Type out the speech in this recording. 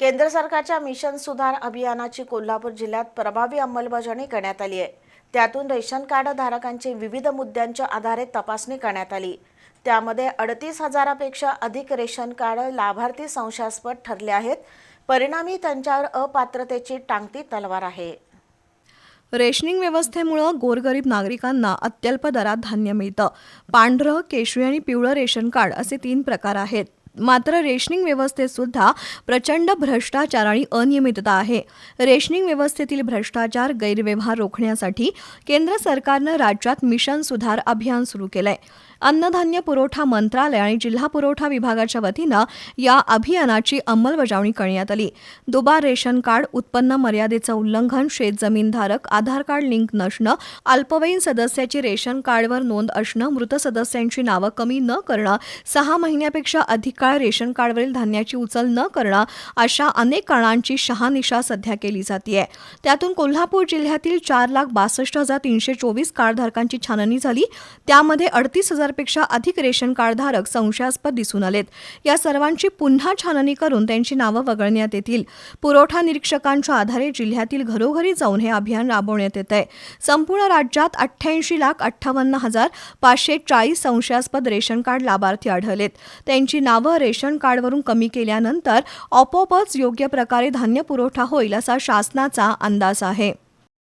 केंद्र सरकारच्या मिशन सुधार अभियानाची कोल्हापूर जिल्ह्यात प्रभावी अंमलबजावणी करण्यात आली आहे. त्यातून रेशन कार्ड धारकांचे विविध मुद्द्यांच्या आधारे तपासणी करण्यात आली. त्यामध्ये अडतीस हजारापेक्षा अधिक रेशन कार्ड लाभार्थी संशयास्पद ठरले आहेत. परिणामी त्यांच्यावर अपात्रतेची टांगती तलवार आहे. रेशनिंग व्यवस्थेमुळं गोरगरीब नागरिकांना अत्यल्प दरात धान्य मिळतं. पांढरं केशरी आणि पिवळं रेशन कार्ड असे तीन प्रकार आहेत. मात्र रेशनिंग व्यवस्थेत सुद्धा प्रचंड भ्रष्टाचार आणि अनियमितता आहे. रेशनिंग व्यवस्थेतील भ्रष्टाचार गैरव्यवहार रोखण्यासाठी केंद्र सरकारनं राज्यात मिशन सुधार अभियान सुरू केलंय. अन्नधान्य पुरवठा मंत्रालय आणि जिल्हा पुरवठा विभागाच्या वतीनं या अभियानाची अंमलबजावणी करण्यात आली. दुबार रेशन कार्ड उत्पन्न मर्यादेचं उल्लंघन शेत जमीनधारक आधार कार्ड लिंक नसणं अल्पवयीन सदस्याची रेशन कार्डवर नोंद असणं मृत सदस्यांची नावं कमी न करणं सहा महिन्यापेक्षा अधिक काळ रेशन कार्डवरील धान्याची उचल न करणं अशा अनेक कारणांची शहानिशा सध्या केली जाते त्यातून कोल्हापूर जिल्ह्यातील चार लाख बासष्ट हजार तीनशे चोवीस कार्डधारकांची छाननी झाली. त्यामध्ये अडतीस हजारपेक्षा अधिक रेशन कार्डधारक संशयास्पद दिसून आलेत. या सर्वांची पुन्हा छाननी करून त्यांची नावं वगळण्यात येतील. पुरवठा निरीक्षकांच्या आधारे जिल्ह्यातील घरोघरी जाऊन हे अभियान राबवण्यात येत आहे संपूर्ण राज्यात अठ्ठ्याऐंशी लाख अठ्ठावन्न हजार पाचशे चाळीस संशयास्पद रेशन कार्ड लाभार्थी आढळलेत. त्यांची नावं रेशन कार्डवरून कमी केल्यानंतर आपोआपच योग्य प्रकारे धान्य पुरवठा होईल असा शासनाचा अंदाज आहे.